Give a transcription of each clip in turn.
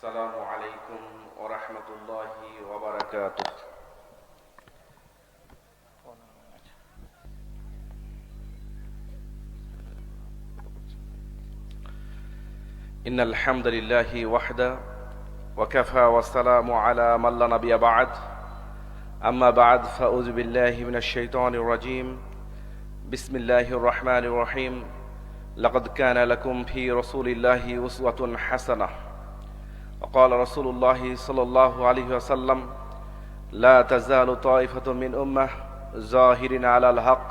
السلام عليكم ورحمة الله وبركاته. إن الحمد لله وحده وكفى والسلام على من لا نبي بعد. أما بعد فأعوذ بالله من الشيطان الرجيم. بسم الله الرحمن الرحيم. لقد كان لكم في رسول الله أسوة حسنة. وقال رسول الله صلى الله عليه وسلم لا تزال طائفة من أمة ظاهرين على الحق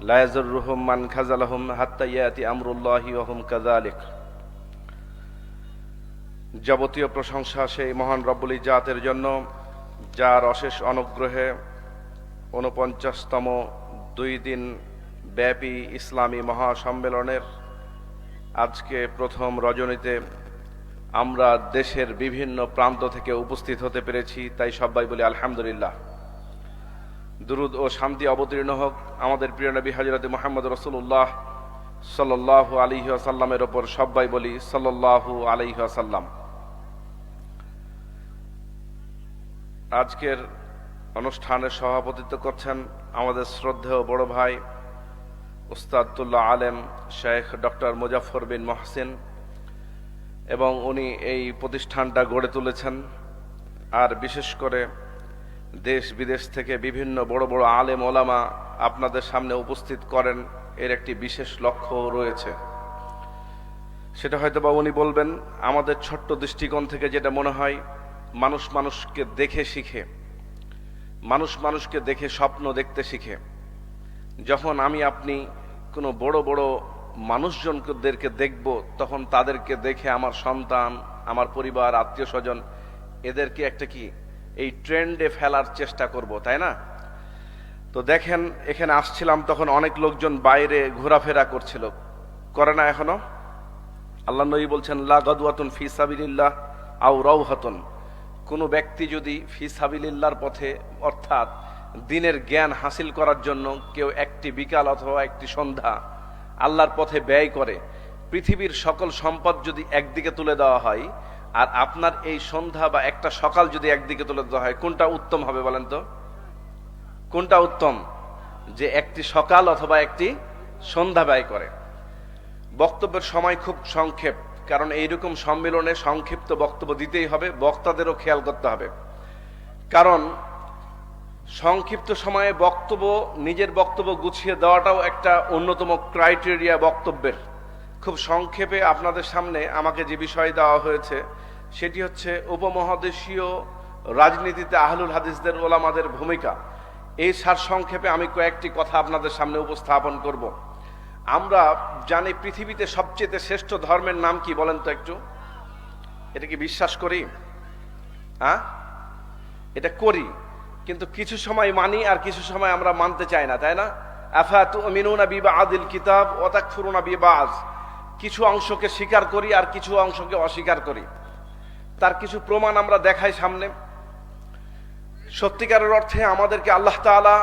لا يزرهم من خذلهم حتى يأتي أمر الله وهم كذلك যাবতীয় প্রশংসা সেই মহান রব্বুল জাতের জন্য যার অশেষ অনুগ্রহে ঊনপঞ্চাশতম দুই দিন ব্যাপী ইসলামী মহাসম্মেলনের আজকে প্রথম রজনীতে আমরা দেশের বিভিন্ন প্রান্ত থেকে উপস্থিত হতে পেরেছি, তাই সবাই বলি আলহামদুলিল্লাহ। দুরুদ ও শান্তি অবতীর্ণ হোক। আমাদের প্রিয় নবী হাজরত মোহাম্মদ রসুল্লাহ সাল্লাহ আলিহি আসাল্লামের ওপর সবাই বলি সাল্লাহ আলিহি আসাল্লাম আজকের অনুষ্ঠানে সভাপতিত্ব করছেন আমাদের শ্রদ্ধেয় বড় ভাই উস্তাদুল্লাহ আলেম শেখ ডক্টর মুজাফর বিন মহসিন। এবং উনি এই প্রতিষ্ঠানটা গড়ে তুলেছেন। আর বিশেষ করে দেশ বিদেশ থেকে বিভিন্ন বড় বড় আলেম ওলামা আপনাদের সামনে উপস্থিত করেন, এর একটি বিশেষ লক্ষ্য রয়েছে। সেটা হয়তো বা উনি বলবেন, আমাদের ছোট্ট দৃষ্টিকোণ থেকে যেটা মনে হয়, মানুষ মানুষকে দেখে শিখে। মানুষ মানুষকে দেখে স্বপ্ন দেখতে শিখে। যখন আমি আপনি কোনো বড় বড় মানুষজনদেরকে দেখব, তখন তাদেরকে দেখে আমার সন্তান, আমার পরিবার, আত্মীয় স্বজন, এদেরকে একটা কি, এই ট্রেন্ডে ফেলার চেষ্টা করব, তাই না? তো দেখেন, এখানে আসছিলাম, তখন অনেক লোকজন বাইরে ঘোরাফেরা করছিল। করে না এখনও? আল্লাহ নবী বলছেন, লা গদওয়াতুন ফি সাবিলিল্লাহ আও রাউহাতুন কোনো ব্যক্তি যদি ফি সাবিলিল্লাহর পথে, অর্থাৎ দিনের জ্ঞান হাসিল করার জন্য কেউ একটি বিকাল অথবা একটি সন্ধ্যা আল্লাহর পথে ব্যয় করে, পৃথিবীর সকল সম্পদ যদি একদিকে তুলে দেওয়া হয়, আর আপনার এই সন্ধ্যা বা একটা সকাল যদি একদিকে তুলে দেওয়া হয়, কোনটা উত্তম হবে বলেন তো? কোনটা উত্তম? যে একটি সকাল অথবা একটি সন্ধ্যা ব্যয় করে। বক্তব্যের সময় খুব সংক্ষেপ, কারণ এইরকম সম্মেলনে সংক্ষিপ্ত বক্তব্য দিতেই হবে, বক্তাদেরও খেয়াল করতে হবে। কারণ সংক্ষিপ্ত সময়ে বক্তব্য, নিজের বক্তব্য গুছিয়ে দেওয়াটাও একটা অন্যতম ক্রাইটেরিয়া বক্তব্যের। খুব সংক্ষেপে আপনাদের সামনে আমাকে যে বিষয় দেওয়া হয়েছে, সেটি হচ্ছে উপমহাদেশীয় রাজনীতিতে আহলুল হাদিসদের ওলামাদের ভূমিকা। এই সার সংক্ষেপে আমি কয়েকটি কথা আপনাদের সামনে উপস্থাপন করব। আমরা জানি পৃথিবীতে সবচেয়ে শ্রেষ্ঠ ধর্মের নাম কি, বলেন তো একটু। এটা কি বিশ্বাস করি? হ্যাঁ? এটা করি। কিন্তু কিছু সময় মানি আর কিছু সময় আমরা মানতে চাই না, তাই না? আফাতু মিনুনা বিবা আদিল কিতাব অতাকফুরুনা বিবাজ কিছু অংশকে স্বীকার করি আর কিছু অংশকে অস্বীকার করি। তার কিছু প্রমাণ আমরা দেখাই সামনে। সত্যিকারের অর্থে আমাদেরকে আল্লাহ তাআলা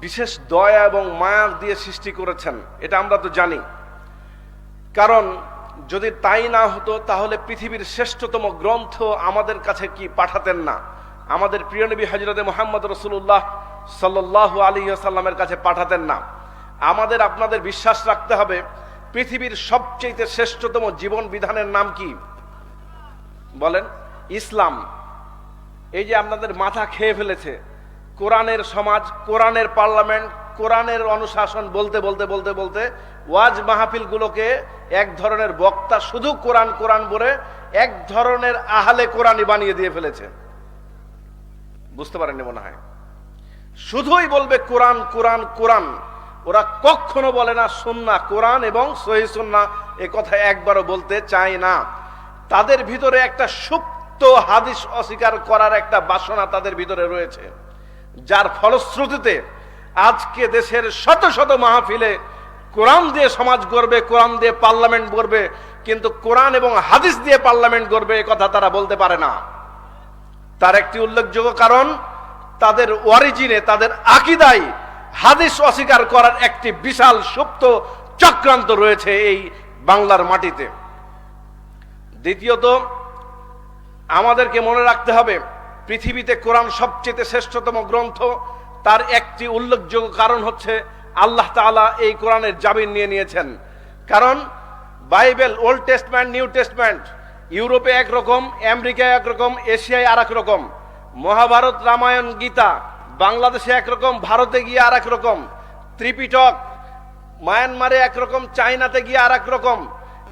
বিশেষ দয়া এবং মায়া দিয়ে সৃষ্টি করেছেন, এটা আমরা তো জানি। কারণ যদি তাই না হতো, তাহলে পৃথিবীর শ্রেষ্ঠতম গ্রন্থ আমাদের কাছে কি পাঠাতেন না? আমাদের প্রিয় নবী হজরতে মোহাম্মদ রসুল্লাহ সাল্লাহ আলী সাল্লামের কাছে পাঠাতেন না। আমাদের আপনাদের বিশ্বাস রাখতে হবে, পৃথিবীর সবচেয়ে শ্রেষ্ঠতম জীবন বিধানের নাম কি? বলেন, ইসলাম। এই যে আপনাদের মাথা খেয়ে ফেলেছে, কোরআনের সমাজ, কোরআনের পার্লামেন্ট, কোরআনের অনুশাসন বলতে বলতে বলতে বলতে ওয়াজ মাহফিলগুলোকে এক ধরনের বক্তা শুধু কোরআন কোরআন বলে এক ধরনের আহালে কোরআনই বানিয়ে দিয়ে ফেলেছে। বুঝতে পারেননি মনে হয়। শুধুই বলবে কোরআন কোরআন কোরআন। ওরা কখনো বলে না সুন্না কোরআন এবং সহি সুন্না এ কথা একবারও বলতে চায় না। তাদের ভিতরে একটা সুপ্ত হাদিস অস্বীকার করার একটা বাসনা তাদের ভিতরে রয়েছে। যার ফলশ্রুতিতে আজকে দেশের শত শত মাহফিলে কোরআন দিয়ে সমাজ গড়বে, কোরআন দিয়ে পার্লামেন্ট গড়বে, কিন্তু কোরআন এবং হাদিস দিয়ে পার্লামেন্ট গড়বে এ কথা তারা বলতে পারে না। তার একটি উল্লেখযোগ্য কারণ, তাদের অরিজিনে তাদের আকিদাই হাদিস অস্বীকার করার একটি বিশাল সুপ্ত চক্রান্ত রয়েছে এই বাংলার মাটিতে। দ্বিতীয়ত, আমাদেরকে মনে রাখতে হবে, পৃথিবীতে কোরআন সবচেয়ে শ্রেষ্ঠতম গ্রন্থ, তার একটি উল্লেখযোগ্য কারণ হচ্ছে আল্লাহ তাআলা এই কোরআনের জামিন নিয়ে নিয়েছেন। কারণ, Bible, Old Testament New Testament ইউরোপে একরকম, আমেরিকায় একরকম, এশিয়ায় আর রকম মহাভারত রামায়ণ, গীতা। বাংলাদেশে একরকম, ভারতে গিয়ে আর রকম ত্রিপিটক, মায়ানমারে একরকম, চায়নাতে গিয়ে আর রকম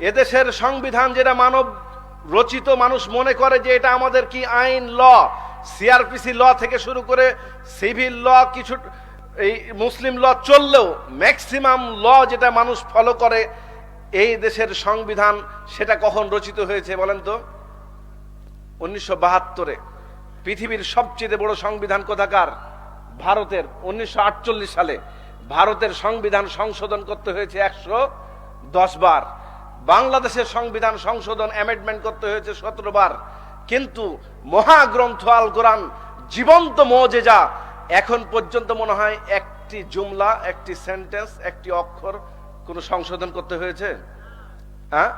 এদেশের সংবিধান যেটা মানব রচিত মানুষ মনে করে যে এটা আমাদের কি আইন ল, সিআরপিসি ল থেকে শুরু করে সিভিল ল, কিছু এই মুসলিম ল চললেও ম্যাক্সিমাম ল যেটা মানুষ ফলো করে এই দেশের সংবিধান সেটা কখন রচিত হয়েছে বলেন তো? উনিশশো বাহাত্তরে। পৃথিবীর সবচেয়ে বড় সংবিধান কোথাকার? ভারতের। উনিশশো আটচল্লিশ সালে ভারতের সংবিধান সংশোধন করতে হয়েছে একশো দশ বার। বাংলাদেশের সংবিধান সংশোধন অ্যামেন্ডমেন্ট করতে হয়েছে সতেরো বার। কিন্তু মহাগ্রন্থ আল কোরআন জীবন্ত মজেজা এখন পর্যন্ত মনে হয় একটি জুমলা, একটি সেন্টেন্স একটি অক্ষর কোনো সংশোধন করতে হয়েছে? হ্যাঁ?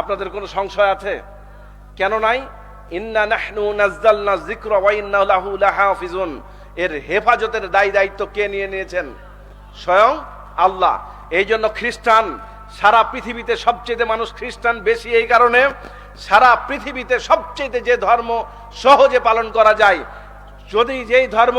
আপনাদের কোনো সংশয় আছে? কেন নাই? ইন্না নাহনু নাজ্জালনা যিকরা ওয়া ইন্না লাহু লাহাফিজুন। এর হেফাজতের দায় দায়িত্ব কে নিয়ে নিয়েছেন? স্বয়ং আল্লাহ। এই জন্য খ্রিস্টান, সারা পৃথিবীতে সবচেয়ে মানুষ খ্রিস্টান বেশি এই কারণে সারা পৃথিবীতে সবচেয়ে যে ধর্ম সহজে পালন করা যায়। যদি যেই ধর্ম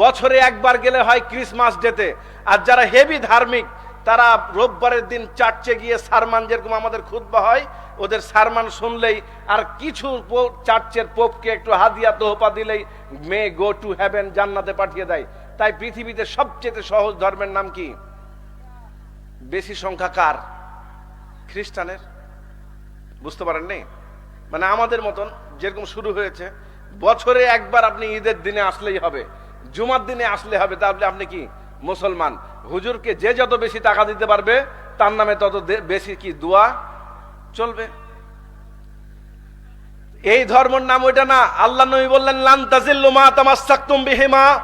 বছরে একবার গেলে হয় ক্রিসমাস ডেতে, আর যারা হেভি ধার্মিক তারা রোববারের দিন চার্চে গিয়ে সারমান যেরকম আমাদের খুতবা হয়, ওদের সারমান শুনলেই আর কিছু চার্চের পোপকে একটু হাদিয়া তোহপা দিলেই মে গো টু হ্যাভেন জান্নাতে পাঠিয়ে দেয়। তাই পৃথিবীতে সবচেয়ে সহজ ধর্মের নাম কি? বেশি সংখ্যা কার? খ্রিস্টানের? বুঝতে পারেননি? মানে আমাদের মতন যেরকম শুরু হয়েছে, বছরে একবার আপনি ঈদের দিনে আসলেই হবে, জুমার দিনে আসলে হবে, তাহলে আপনি কি? মুসলমান। হুজুরকে যে যত বেশি টাকা দিতে পারবে, তার নামে তত বেশি কি দোয়া চলবে? এই ধর্মের নাম ওইটা না। আল্লাহ নবী বললেন, লান তাজিল্লু মা তামাসসাকতুম বিহিমা।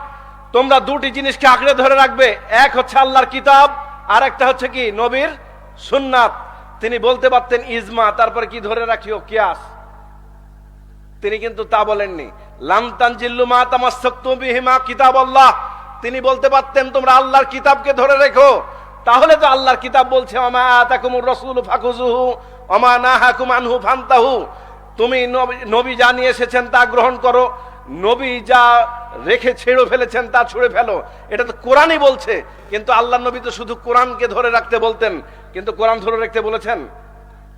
তোমরা দুটি জিনিসকে আঁকড়ে ধরে রাখবে। এক হচ্ছে আল্লাহর কিতাব আর একটা হচ্ছে কি? নবীর সুন্নাত। তিনি বলতে পারতেন, ইজমা। তারপরে কি ধরে রাখিও? কিয়াস। তিনি কিন্তু তা বলেননি। লাম তানজিল্লু মা তামাসসাকতুম বিহিমা কিতাব আল্লাহ তিনি বলতে পারতেন, তোমরা আল্লাহর কিতাবকে ধরে রেখো। তাহলে তো আল্লাহর কিতাব বলছে অমা আতাকুমুর রাসূল অমা আনহু ফান্তাহু। তুমি নবী- যা নিয়ে এসেছেন তা গ্রহণ করো। নবী যা রেখে ছেড়ে ফেলেছেন তা ছুঁড়ে ফেলো। এটা তো কোরআনই বলছে। কিন্তু আল্লাহ নবী তো শুধু কোরআনকে ধরে রাখতে বলতেন। কিন্তু কোরআন ধরে রাখতে বলেছেন?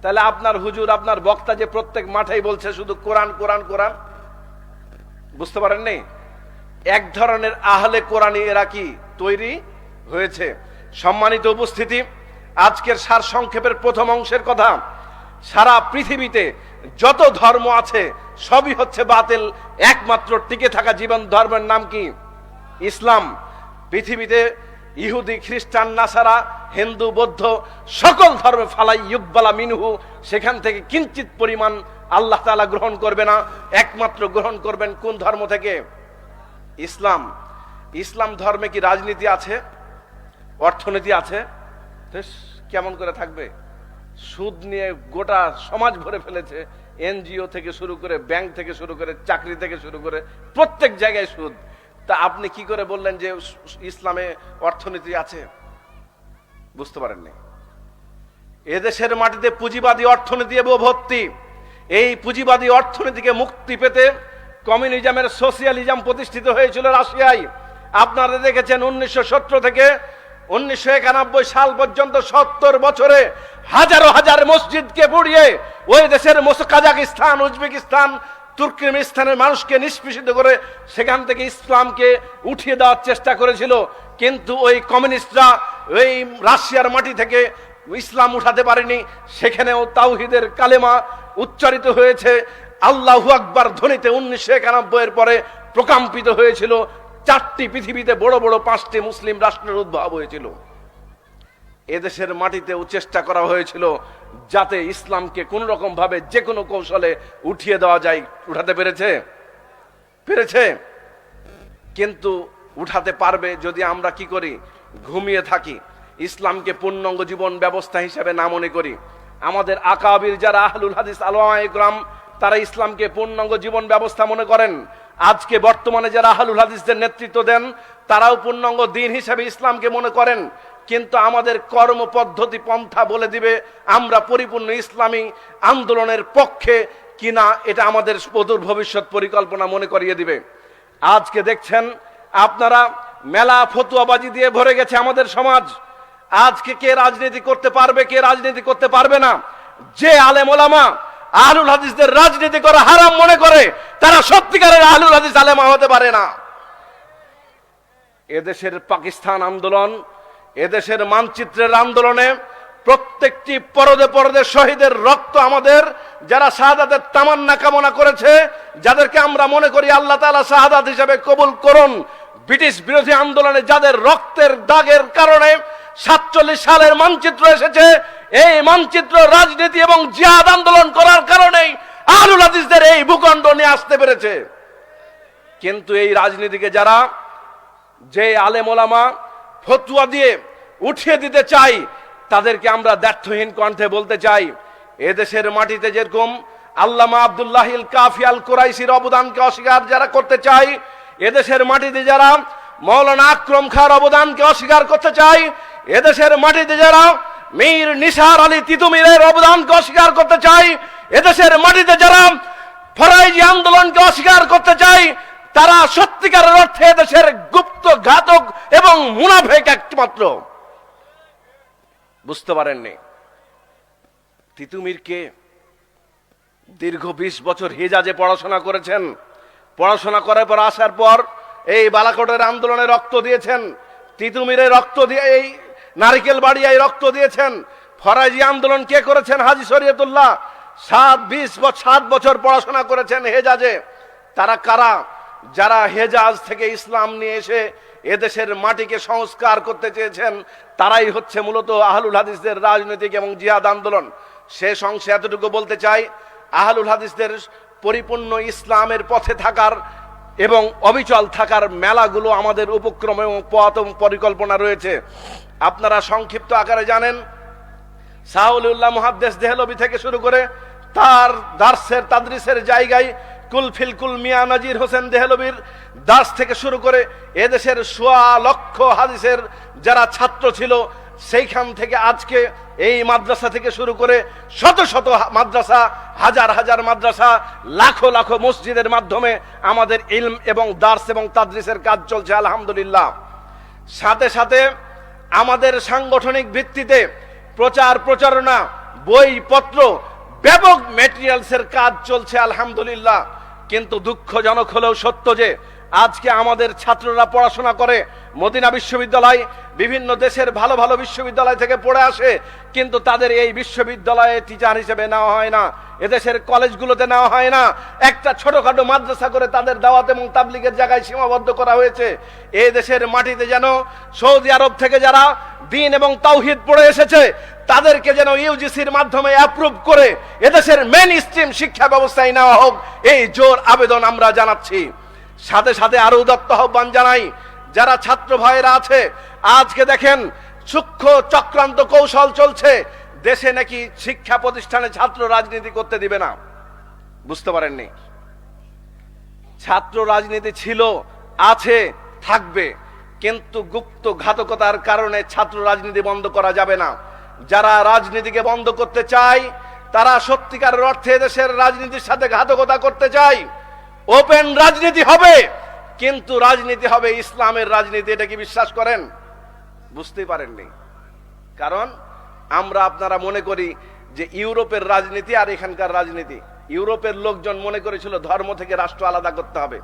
তাহলে আপনার হুজুর, আপনার বক্তা যে প্রত্যেক মাঠেই বলছে শুধু কোরআন কোরআন কোরআন? বুঝতে পারেননি? এক ধরনের আহলে কোরআনি এরা কি তৈরি হয়েছে? সম্মানিত উপস্থিতি, আজকের সার সংক্ষেপের প্রথম অংশের কথা, সারা পৃথিবীতে যত ধর্ম আছে, সবই হচ্ছে বাতিল, একমাত্র টিকে থাকা জীবন ধর্মের নাম কি? ইসলাম। পৃথিবীতে ইহুদি, খ্রিস্টান, নাসারা, হিন্দু, বৌদ্ধ, সকল ধর্মে ফালাই ইউকবালা মিনহু, সেখান থেকে কিঞ্চিত পরিমাণ আল্লাহ তাআলা গ্রহণ করবে না। একমাত্র গ্রহণ করবেন কোন ধর্ম থেকে? ইসলাম ইসলাম ধর্মে কি রাজনীতি আছে? অর্থনীতি আছে? কেমন করে থাকবে? সুদ নিয়ে গোটা সমাজ ভরে ফেলেছে, এনজিও থেকে শুরু করে, ব্যাংক থেকে শুরু করে, চাকরি থেকে শুরু করে, প্রত্যেক জায়গায় সুদ। তা আপনি কি করে বললেন যে ইসলামে অর্থনীতি আছে? বুঝতে পারেননি। এদেশের মাটিতে পুঁজিবাদী অর্থনীতি এবং ভর্তি এই পুঁজিবাদী অর্থনীতিকে মুক্তি পেতে কমিউনিজমের সোশিয়ালিজম প্রতিষ্ঠিত হয়েছিল রাশিয়ায়। আপনারা দেখেছেন উনিশশো থেকে উনিশশো একানব্বই সাল পর্যন্ত সত্তর বছরে হাজারো হাজার মসজিদকে পুড়িয়ে ওই দেশের কাজাকিস্তান, উজবেকিস্তান, তুর্কমেনিস্তানের মানুষকে নিষ্পেষিত করে সেখান থেকে ইসলামকে উঠিয়ে দেওয়ার চেষ্টা করেছিল। কিন্তু ওই কমিউনিস্টরা ওই রাশিয়ার মাটি থেকে ইসলাম উঠাতে পারেনি। সেখানেও তাওহিদের কালেমা উচ্চারিত হয়েছে। আল্লাহু আকবার ধ্বনিতে উনিশশো একানব্বইয়ের পরে প্রকম্পিত হয়েছিল। চারটি পৃথিবীতে বড় বড় পাঁচটি মুসলিম রাষ্ট্রের উদ্ভব হয়েছিল। এদেশের মাটিতেও চেষ্টা করা হয়েছিল যাতে ইসলামকে কোন রকম ভাবে যে কোনো কৌশলে উঠিয়ে দেওয়া যায়। উঠাতে পেরেছে? পেরেছে। কিন্তু উঠাতে পারবে যদি আমরা কি করি? ঘুমিয়ে থাকি। ইসলামকে পূর্ণাঙ্গ জীবন ব্যবস্থা হিসেবে না মনে করি। আমাদের আকাবির যারা আহলুল হাদিস আলহাম তারা ইসলামকে পূর্ণাঙ্গ জীবন ব্যবস্থা মনে করেন। আজকে বর্তমানে যারা আহলুল হাদিসদের নেতৃত্ব দেন, তারাও পূর্ণাঙ্গ দিন হিসেবে ইসলামকে মনে করেন। কিন্তু আমাদের কর্ম পদ্ধতি পন্থা বলে দিবে, আমরা পরিপূর্ণ ইসলামী আন্দোলনের পক্ষে কিনা এটা আমাদের অদূর ভবিষ্যৎ পরিকল্পনা মনে করিয়ে দিবে। আজকে দেখছেন, আপনারা মেলা ফতুয়াবাজি দিয়ে ভরে গেছে আমাদের সমাজ। আজকে কে রাজনীতি করতে পারবে, কে রাজনীতি করতে পারবে না? যে আলেম ওলামা আহলুল হাদিসদের রাজনীতি করা হারাম মনে করে, তারা সত্যিকারের আহলুল হাদিস আলেমা হতে পারে না। এদেশের পাকিস্তান আন্দোলন, এদেশের মানচিত্রের আন্দোলনে প্রত্যেকটি পরদে পরদে শহীদের রক্ত আমাদের, যারা শাহাদাতের তামান্না কামনা করেছে, যাদেরকে আমরা মনে করি আল্লাহ তাআলা শাহাদাত হিসেবে কবুল করুন ব্রিটিশ বিরোধী আন্দোলনে যাদের রক্তের দাগের কারণে সাতচল্লিশ সালের মানচিত্র এসেছে, এই মানচিত্র রাজনীতি এবং জিহাদ আন্দোলন করার কারণেই আহলুল হাদিসদের এই ভূখণ্ড নিয়ে আসতে পেরেছে। কিন্তু এই রাজনীতিকে যারা যে আলেম ওলামা ফতুয়া দিয়ে উঠিয়ে দিতে চাই, তাদেরকে আমরা ব্যর্থহীন কণ্ঠে বলতে চাই, এদেশের মাটিতে যেরকম আল্লামা আব্দুল্লাহিল কাফিয়াল কোরাইশির অবদানকে অস্বীকার যারা করতে চাই এদেশের মাটিতে যারা মৌলানা আকরম খার অবদানকে অস্বীকার করতে চাই এদেশের মাটিতে যারা মীর নিসার আলী তিতুমিরের অবদানকে অস্বীকার করতে চাই এদেশের মাটিতে যারা ফরাইজি আন্দোলনকে অস্বীকার করতে চাই তারা সত্যিকারের অর্থে দেশের গুপ্ত ঘাতক এবং মুনাফেক একমাত্র। বুঝতে পারেননি? তিতুমিরকে দীর্ঘ বিশ বছর হিজাজে পড়াশোনা করেছেন। পড়াশোনা করার পর আসার পর এই বালাকোটের আন্দোলনে রক্ত দিয়েছেন, তিতুমিরে রক্ত দিয়ে এই নারিকেল বাড়িয়ায় রক্ত দিয়েছেন। ফরাজি আন্দোলন কে করেছেন? হাজি শরীয়তুল্লাহ? সাত, বিশ সাত বছর পড়াশোনা করেছেন হেজাজে। তারা কারা? যারা হেজাজ থেকে ইসলাম নিয়ে এসে এদেশের মাটিকে সংস্কার করতে চেয়েছেন, তারাই হচ্ছে মূলত আহলুল হাদিসদের রাজনৈতিক এবং জিহাদ আন্দোলন। শেষ অংশে এতটুকু বলতে চাই, আহলুল হাদিসদের পরিপূর্ণ ইসলামের পথে থাকার এবং অবিচল থাকার মেলাগুলো আমাদের উপক্রম এবং পথ পরিকল্পনা রয়েছে। আপনারা সংক্ষিপ্ত আকারে জানেন, সাউলুল্লাহ মুহাদ্দেস দেহলবি থেকে শুরু করে তার দার্সের তাদরিসের জায়গায় কুলফিল কুল মিয়া নাজির হোসেন দেহলবির দাস থেকে শুরু করে এদেশের সোয়া লক্ষ হাদিসের যারা ছাত্র ছিল, সেইখান থেকে আজকে এই মাদ্রাসা থেকে শুরু করে শত শত মাদ্রাসা, হাজার হাজার মাদ্রাসা, লাখো লাখো মসজিদের মাধ্যমে আমাদের ইলম এবং দার্স এবং তাদ্রিসের কাজ চলছে, আলহামদুলিল্লাহ। সাথে সাথে আমাদের সাংগঠনিক ভিত্তিতে প্রচার প্রচারণা, বইপত্র, ব্যাপক ম্যাটেরিয়ালসের কাজ চলছে, আলহামদুলিল্লাহ। কিন্তু দুঃখজনক হলেও সত্য যে আজকে আমাদের ছাত্ররা পড়াশোনা করে। মদিনা বিশ্ববিদ্যালয় বিভিন্ন দেশের ভালো ভালো বিশ্ববিদ্যালয় থেকে পড়ে আসে, কিন্তু তাদের এই বিশ্ববিদ্যালয়ে টিচার হিসেবে নেওয়া হয় না। এদেশের কলেজগুলোতে নেওয়া হয় না। একটা ছোটখাটো মাদ্রাসা করে তাদের দাওয়াত এবং তাবলিগের জায়গায় সীমাবদ্ধ করা হয়েছে। এই দেশের মাটিতে যেন সৌদি আরব থেকে যারা দিন এবং তাওহিদ পড়ে এসেছে, তাদেরকে যেন ইউজিসির মাধ্যমে অ্যাপ্রুভ করে এদেশের মেন স্ট্রিম শিক্ষা ব্যবস্থায় নেওয়া হোক, এই জোর আবেদন আমরা জানাচ্ছি। সাথে সাথে আরও উদত্ত আহ্বান জানাই, যারা ছাত্র ভাইয়েরা আছে, আজকে দেখেন সূক্ষ্ম চক্রান্ত কৌশল চলছে, দেশে নাকি শিক্ষা প্রতিষ্ঠানে ছাত্র রাজনীতি করতে দিবে না। বুঝতে পারেননি? ছাত্র রাজনীতি ছিল, আছে, থাকবে, কিন্তু গুপ্ত ঘাতকতার কারণে ছাত্র রাজনীতি বন্ধ করা যাবে না। যারা রাজনীতিকে বন্ধ করতে চায়, তারা সত্যিকার অর্থে দেশের রাজনীতির সাথে ঘাতকতা করতে চায়। ওপেন রাজনীতি হবে, কিন্তু রাজনীতি হবে ইসলামের রাজনীতি, এটা কি বিশ্বাস করেন? বুঝতেই পারেননি। কারণ আমরা আপনারা মনে করি যে ইউরোপের রাজনীতি আর এখানকার রাজনীতি। ইউরোপের লোকজন মনে করেছিল ধর্ম থেকে রাষ্ট্র আলাদা করতে হবে।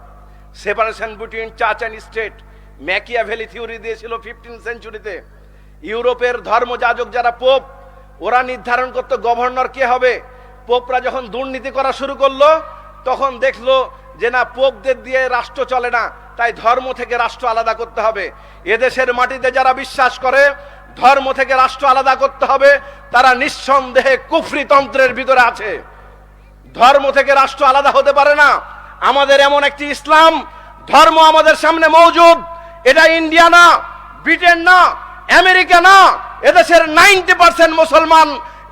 Separation between church and state Machiavelli theory দিয়েছিল ফিফটিন সেঞ্চুরিতে ইউরোপের ধর্মযাজক যারা পোপ ওরা নির্ধারণ করতো গভর্নর কে হবে। পোপরা যখন দুর্নীতি করা শুরু করল, তখন দেখল যে না পোপদের দিয়ে রাষ্ট্র চলে না, তাই ধর্ম থেকে রাষ্ট্র আলাদা করতে হবে। এদেশের মাটিতে যারা বিশ্বাস করে, ধর্ম থেকে রাষ্ট্র আলাদা করতে হবে, তারা নিঃসন্দেহে কুফরি তন্ত্রের ভিতরে আছে। ধর্ম থেকে রাষ্ট্র আলাদা হতে পারে না। আমাদের এমন একটি ইসলাম, ধর্ম আমাদের সামনে মৌজুদ এটা ইন্ডিয়া না, ব্রিটেন না, আমেরিকা না, এদেশের নাইনটি পার্সেন্ট মুসলমান,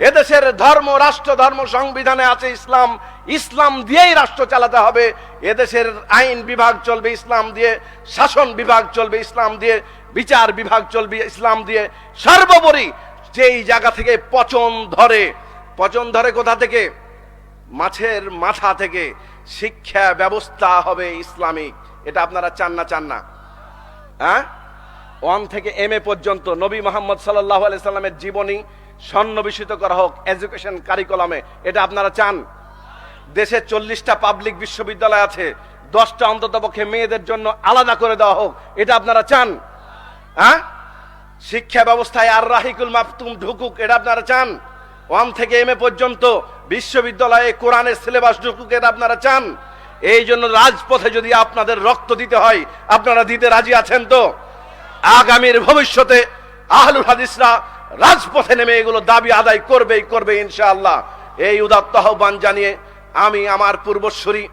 এদেশের ধর্ম, রাষ্ট্র, ধর্ম সংবিধানে আছে ইসলাম। ইসলাম দিয়েই রাষ্ট্র চালাতে হবে। এদেশের আইন বিভাগ চলবে, ইসলাম দিয়ে শাসন বিভাগ চলবে, ইসলাম দিয়ে বিচার বিভাগ চলবে, ইসলাম দিয়ে সর্বোপরি যেই জায়গা থেকে পচন ধরে পচন ধরে কোথা থেকে? মাছের মাথা থেকে শিক্ষা ব্যবস্থা হবে ইসলামিক। এটা আপনারা চান না চান না। হ্যাঁ? ওয়ান থেকে এম এ পর্যন্ত নবী মোহাম্মদ সাল্লাহ সাল্লামের জীবনী সন্নিবেশিত করা হোক, এডুকেশন কারিকুলামে, এটা আপনারা চান? দেশে চল্লিশটা পাবলিক বিশ্ববিদ্যালয় আছে, দশটা অন্তত পক্ষে মেয়েদের জন্য আলাদা করে দেওয়া হোক, এটা আপনারা চান? হ্যাঁ? শিক্ষা ব্যবস্থায় আর রাহিকুল মাফতুম ঢুকুক, এটা আপনারা চান? ওয়ান থেকে এম এ পর্যন্ত বিশ্ববিদ্যালয়ে কোরআনের সিলেবাস ঢুকুক, এটা আপনারা চান? এই জন্য রাজপথে যদি আপনাদের রক্ত দিতে হয়, আপনারা দিতে রাজি আছেন তো? আগামীর ভবিষ্যতে আহলুল হাদিসরা রাজপথে নেমে এগুলো দাবি আদায় করবেই করবে ইনশাআল্লাহ। এই উদাত্ত আহ্বান জানিয়ে আমি আমার পূর্বশ্বরী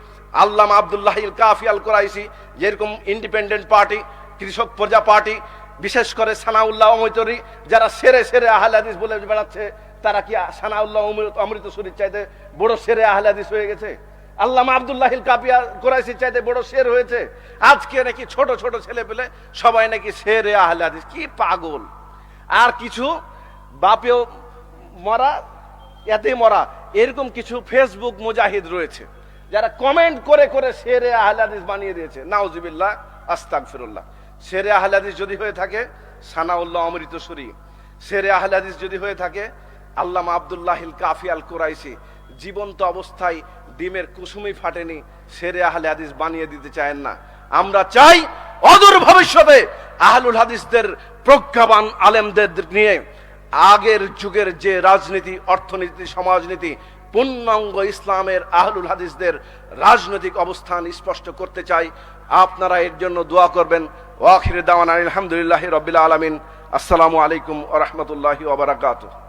আল্লামা আবদুল্লাহ কাফি আল কোরাইসি যেরকম ইন্ডিপেন্ডেন্ট পার্টি কৃষক প্রজা পার্টি বিশেষ করে সানাউল্লাহ অমৃতরি যারা সেরে সেরে আহলে হাদিস বলে বেড়াচ্ছে, তারা কি সানাউল্লাহ অমৃত, অমৃতসরির চাইতে বড় সেরে আহলে হাদিস হয়ে গেছে? আল্লামা আব্দুল্লাহ কাপিয়া কোরাইশির চাইতে বড় শের হয়েছে? আজকে নাকি ছোট ছোট ছেলে পেলে সবাই নাকি শেরে আহলাদিস কি পাগল! আর কিছু বাপেও মরা এতে মরা। এরকম কিছু ফেসবুক মুজাহিদ রয়েছে, যারা কমেন্ট করে করে শেরে আহলে হাদিস বানিয়ে দিয়েছে। নাউজিবিল্লাহ আস্তাক ফিরুল্লাহ শেরে আহলে হাদিস যদি হয়ে থাকে, সানাউল্লাহ অমৃতসুরি শেরে আহলে হাদিস যদি হয়ে থাকে, আল্লামা আব্দুল্লাহিল কাফি আল কুরাইশি। জীবন্ত অবস্থায় ডিমের কুসুমি ফাটেনি সেরে আহলে হাদিস বানিয়ে দিতে চায়েন না। আমরা চাই অদূর ভবিষ্যতে আহলুল হাদিসদের প্রজ্ঞাবান আলেমদের নিয়ে আগের যুগের যে রাজনীতি, অর্থনীতি, সমাজনীতি, পূর্ণাঙ্গ ইসলামের আহলুল হাদিসদের রাজনৈতিক অবস্থান স্পষ্ট করতে চাই। আপনারা এর জন্য দোয়া করবেন। ওয়াখির দাওয়ান আলহামদুলিল্লাহ রবিল্লা আলমিন। আসসালামু আলাইকুম ওরহমতুল্লাহি ওবরাকাতুহ